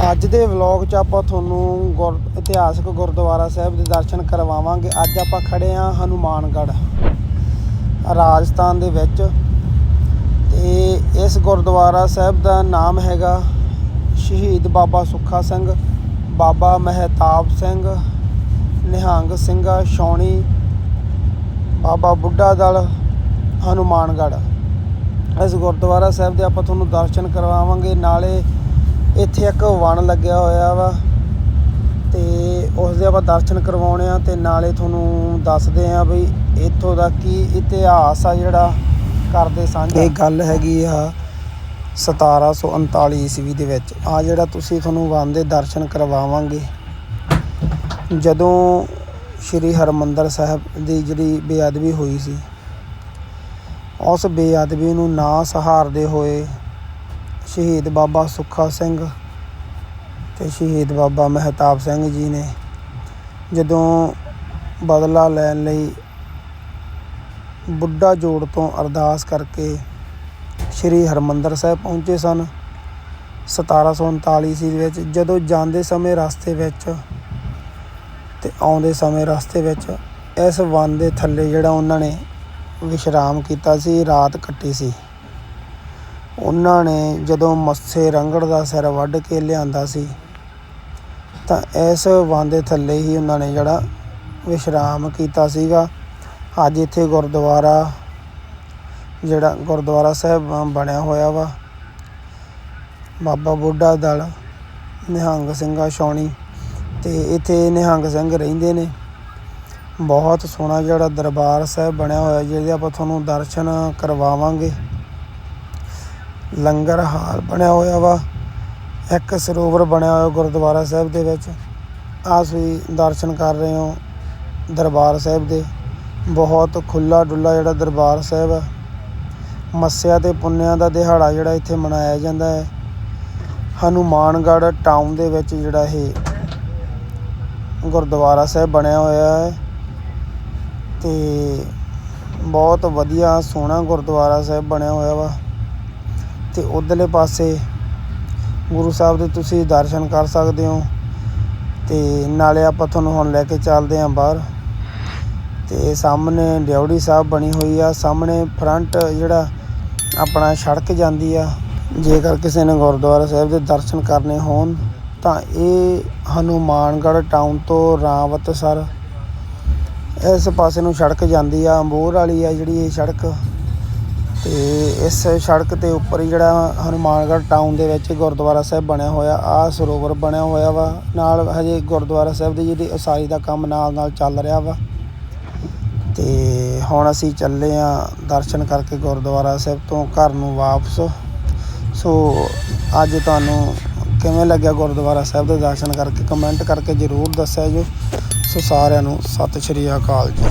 ਅੱਜ ਦੇ ਵਲੌਗ 'ਚ ਆਪਾਂ ਤੁਹਾਨੂੰ ਗੁਰ, ਇਤਿਹਾਸਕ ਗੁਰਦੁਆਰਾ ਸਾਹਿਬ ਦੇ ਦਰਸ਼ਨ ਕਰਵਾਵਾਂਗੇ। ਅੱਜ ਆਪਾਂ ਖੜੇ ਆ ਹਨੂਮਾਨਗੜ੍ਹ, ਰਾਜਸਥਾਨ ਦੇ ਵਿੱਚ। ਤੇ ਇਸ ਗੁਰਦੁਆਰਾ ਸਾਹਿਬ ਦਾ ਨਾਮ ਹੈਗਾ ਸ਼ਹੀਦ ਬਾਬਾ ਸੁੱਖਾ ਸਿੰਘ, ਬਾਬਾ ਮਹਿਤਾਬ ਸਿੰਘ, ਨਿਹੰਗ ਸਿੰਘਾ ਛਾਉਣੀ ਬਾਬਾ ਬੁੱਢਾ ਦਲ, ਹਨੂਮਾਨਗੜ੍ਹ। ਇਸ ਗੁਰਦੁਆਰਾ ਸਾਹਿਬ ਦੇ ਆਪਾਂ ਤੁਹਾਨੂੰ ਦਰਸ਼ਨ ਕਰਵਾਵਾਂਗੇ। ਨਾਲੇ ਇੱਥੇ ਇੱਕ ਵਣ ਲੱਗਿਆ ਹੋਇਆ ਵਾ ਤੇ ਉਸ ਦੇ ਆਪਾਂ ਦਰਸ਼ਨ ਕਰਵਾਉਣੇ ਆ ਤੇ ਨਾਲੇ ਤੁਹਾਨੂੰ ਦੱਸਦੇ ਆ ਵੀ ਇੱਥੋਂ ਦਾ ਕੀ ਇਤਿਹਾਸ ਆ ਜਿਹੜਾ ਕਰਦੇ ਸਾਂਝਾ। ਇਹ ਗੱਲ ਹੈਗੀ ਆ 1739 ਈਸਵੀ ਦੇ ਵਿੱਚ। ਆ ਜਿਹੜਾ ਤੁਸੀਂ ਤੁਹਾਨੂੰ ਵਨ ਦੇ ਦਰਸ਼ਨ ਕਰਵਾਵਾਂਗੇ, ਜਦੋਂ ਸ਼੍ਰੀ ਹਰਮੰਦਰ ਸਾਹਿਬ ਦੀ ਜਿਹੜੀ ਬੇਅਦਬੀ ਹੋਈ ਸੀ, ਉਸ ਬੇਅਦਬੀ ਨੂੰ ਨਾ ਸਹਾਰਦੇ ਹੋਏ ਸ਼ਹੀਦ ਬਾਬਾ ਸੁੱਖਾ ਸਿੰਘ ਤੇ ਸ਼ਹੀਦ ਬਾਬਾ ਮਹਿਤਾਬ ਸਿੰਘ ਜੀ ਨੇ ਜਦੋਂ ਬਦਲਾ ਲੈਣ ਲਈ ਬੁੱਢਾ ਜੋੜ ਤੋਂ ਅਰਦਾਸ ਕਰਕੇ ਸ਼੍ਰੀ ਹਰਮੰਦਰ ਸਾਹਿਬ ਪਹੁੰਚੇ ਸਨ 1739 ਈਸਵੀ ਦੇ ਵਿੱਚ, ਜਦੋਂ ਜਾਂਦੇ ਸਮੇਂ ਰਸਤੇ ਵਿੱਚ ਤੇ ਆਉਂਦੇ ਸਮੇਂ ਰਸਤੇ ਵਿੱਚ ਇਸ ਵਨ ਦੇ ਥੱਲੇ ਜਿਹੜਾ ਉਹਨਾਂ ਨੇ ਵਿਸ਼ਰਾਮ ਕੀਤਾ ਸੀ, ਰਾਤ ਕੱਟੀ ਸੀ। ਉਹਨਾਂ ਨੇ ਜਦੋਂ ਮੱਸੇ ਰੰਗੜ ਦਾ ਸਿਰ ਵੱਢ ਕੇ ਲਿਆਂਦਾ ਸੀ, ਤਾਂ ਇਸ ਵਨ ਥੱਲੇ ਹੀ ਉਹਨਾਂ ਨੇ ਜਿਹੜਾ ਵਿਸ਼ਰਾਮ ਕੀਤਾ ਸੀਗਾ। ਅੱਜ ਇੱਥੇ ਗੁਰਦੁਆਰਾ, ਜਿਹੜਾ ਗੁਰਦੁਆਰਾ ਸਾਹਿਬ ਬਣਿਆ ਹੋਇਆ ਵਾ। ਬਾਬਾ ਬੁੱਢਾ ਦਲ, ਨਿਹੰਗ ਸਿੰਘਾ ਛਾਉਣੀ ਤੇ ਇੱਥੇ ਨਿਹੰਗ ਸਿੰਘ ਰਹਿੰਦੇ ਨੇ। ਬਹੁਤ ਸੋਹਣਾ ਜਿਹੜਾ ਦਰਬਾਰ ਸਾਹਿਬ ਬਣਿਆ ਹੋਇਆ, ਜਿਹਦੇ ਆਪਾਂ ਤੁਹਾਨੂੰ ਦਰਸ਼ਨ ਕਰਵਾਵਾਂਗੇ। ਲੰਗਰ ਹਾਲ ਬਣਿਆ ਹੋਇਆ ਵਾ। ਇੱਕ ਸਰੋਵਰ ਬਣਿਆ ਹੋਇਆ ਗੁਰਦੁਆਰਾ ਸਾਹਿਬ ਦੇ ਵਿੱਚ। ਆਹ ਤੁਸੀਂ ਦਰਸ਼ਨ ਕਰ ਰਹੇ ਹੋ ਦਰਬਾਰ ਸਾਹਿਬ ਦੇ। ਬਹੁਤ ਖੁੱਲਾ ਡੁੱਲਾ ਜਿਹੜਾ ਦਰਬਾਰ ਸਾਹਿਬ ਹੈ ਮੱਸਿਆ ਤੇ ਪੁੰਨਿਆਂ ਦਾ ਦਿਹਾੜਾ ਜਿਹੜਾ ਇੱਥੇ ਮਨਾਇਆ ਜਾਂਦਾ ਹੈ। ਹਨੂਮਾਨਗੜ੍ਹ ਟਾਊਨ ਦੇ ਵਿੱਚ ਜਿਹੜਾ ਇਹ ਗੁਰਦੁਆਰਾ ਸਾਹਿਬ ਬਣਿਆ ਹੋਇਆ ਹੈ। ਤੇ ਬਹੁਤ ਵਧੀਆ ਸੋਹਣਾ ਗੁਰਦੁਆਰਾ ਸਾਹਿਬ ਬਣਿਆ ਹੋਇਆ ਵਾ। ਤੇ ਉਧਰਲੇ ਪਾਸੇ ਗੁਰੂ ਸਾਹਿਬ ਦੇ ਤੁਸੀਂ ਦਰਸ਼ਨ ਕਰ ਸਕਦੇ ਹੋ ਅਤੇ ਨਾਲੇ ਆਪਾਂ ਤੁਹਾਨੂੰ ਹੁਣ ਲੈ ਕੇ ਚੱਲਦੇ ਹਾਂ ਬਾਹਰ। ਤੇ ਸਾਹਮਣੇ ਡਿਉੜੀ ਸਾਹਿਬ ਬਣੀ ਹੋਈ ਆ, ਸਾਹਮਣੇ ਫਰੰਟ ਜਿਹੜਾ ਆਪਣਾ ਸੜਕ ਜਾਂਦੀ ਆ, ਜੇਕਰ ਕਿਸੇ ਨੇ ਗੁਰਦੁਆਰਾ ਸਾਹਿਬ ਦੇ ਦਰਸ਼ਨ ਕਰਨੇ ਹੋਣ ਤਾਂ ਇਹ ਹਨੂਮਾਨਗੜ੍ਹ ਟਾਊਨ ਤੋਂ ਰਾਵਤਸਰ ਇਸ ਪਾਸੇ ਨੂੰ ਸੜਕ ਜਾਂਦੀ ਆ, ਅੰਬੋਰ ਵਾਲੀ ਆ ਜਿਹੜੀ ਇਹ ਸੜਕ। ਤੇ ਇਸ ਸੜਕ ਦੇ ਉੱਪਰ ਹੀ ਜਿਹੜਾ ਹਨੂਮਾਨਗੜ੍ਹ ਟਾਊਨ ਦੇ ਵਿੱਚ ਗੁਰਦੁਆਰਾ ਸਾਹਿਬ ਬਣਿਆ ਹੋਇਆ ਆ ਸਰੋਵਰ ਬਣਿਆ ਹੋਇਆ ਵਾ। ਨਾਲ ਹਜੇ ਗੁਰਦੁਆਰਾ ਸਾਹਿਬ ਦੀ ਜਿਹੜੀ ਉਸਾਰੀ ਦਾ ਕੰਮ ਨਾਲ ਨਾਲ ਚੱਲ ਰਿਹਾ ਵਾ। ਤੇ ਹੁਣ ਅਸੀਂ ਚੱਲੇ ਆ ਦਰਸ਼ਨ ਕਰਕੇ ਗੁਰਦੁਆਰਾ ਸਾਹਿਬ ਤੋਂ ਘਰ ਨੂੰ ਵਾਪਸ। ਸੋ ਅੱਜ ਤੁਹਾਨੂੰ ਕਿਵੇਂ ਲੱਗਿਆ ਗੁਰਦੁਆਰਾ ਸਾਹਿਬ ਦੇ ਦਰਸ਼ਨ ਕਰਕੇ ਕਮੈਂਟ ਕਰਕੇ ਜ਼ਰੂਰ ਦੱਸਿਆ ਜੋ। ਸੋ ਸਾਰਿਆਂ ਨੂੰ ਸਤਿ ਸ਼੍ਰੀ ਅਕਾਲ ਜੀ।